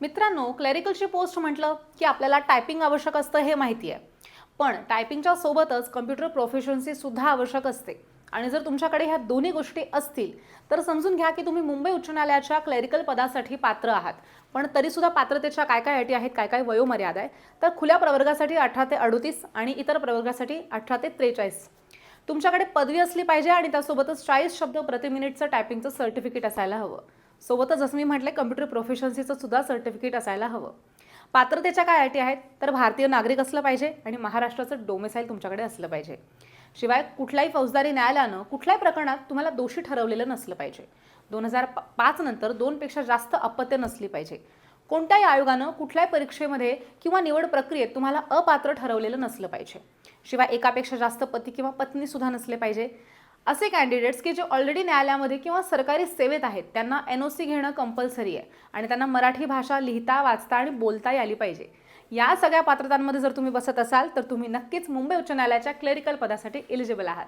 मित्रांनो क्लरिकलची पोस्ट म्हटलं की आपल्याला टायपिंग आवश्यक असतं हे माहिती आहे. पण टायपिंगच्या सोबतच कम्प्युटर प्रोफेशन्सी सुद्धा आवश्यक असते. आणि जर तुमच्याकडे ह्या दोन्ही गोष्टी असतील तर समजून घ्या की तुम्ही मुंबई उच्च न्यायालयाच्या क्लॅरिकल पदासाठी पात्र आहात. पण तरीसुद्धा पात्रतेच्या काय काय अटी आहेत काय काय वयोमर्यादा आहे तर खुल्या प्रवर्गासाठी अठरा ते अडतीस आणि इतर प्रवर्गासाठी अठरा ते त्रेचाळीस. तुमच्याकडे पदवी असली पाहिजे आणि त्यासोबतच चाळीस शब्द प्रति मिनिटचं टायपिंगचं सर्टिफिकेट असायला हवं. सोबतच जसं मी म्हटलं कम्प्युटर प्रोफेशन्सीचं सुद्धा सर्टिफिकेट असायला हवं. पात्रतेच्या काय अटी आहेत? तर भारतीय नागरिक असलं पाहिजे आणि महाराष्ट्राचं डोमेसाईल तुमच्याकडे असलं पाहिजे. शिवाय कुठल्याही फौजदारी न्यायालयानं कुठल्याही प्रकरणात तुम्हाला दोषी ठरवलेलं नसलं पाहिजे. दोन हजार पाच नंतर दोनपेक्षा जास्त अपत्य नसली पाहिजे. कोणत्याही आयोगानं कुठल्याही परीक्षेमध्ये किंवा निवड प्रक्रियेत तुम्हाला अपात्र ठरवलेलं नसलं पाहिजे. शिवाय एकापेक्षा जास्त पती किंवा पत्नी सुद्धा नसले पाहिजे. असे कॅन्डिडेट्स की जे ऑलरेडी न्यायालयामध्ये किंवा सरकारी सेवेत आहेत त्यांना एन ओ सी घेणं कंपल्सरी आहे. आणि त्यांना मराठी भाषा लिहिता वाचता आणि बोलता आली पाहिजे. या सगळ्या पात्रतांमध्ये जर तुम्ही बसत असाल तर तुम्ही नक्कीच मुंबई उच्च न्यायालयाच्या क्लेरिकल पदासाठी एलिजिबल आहात.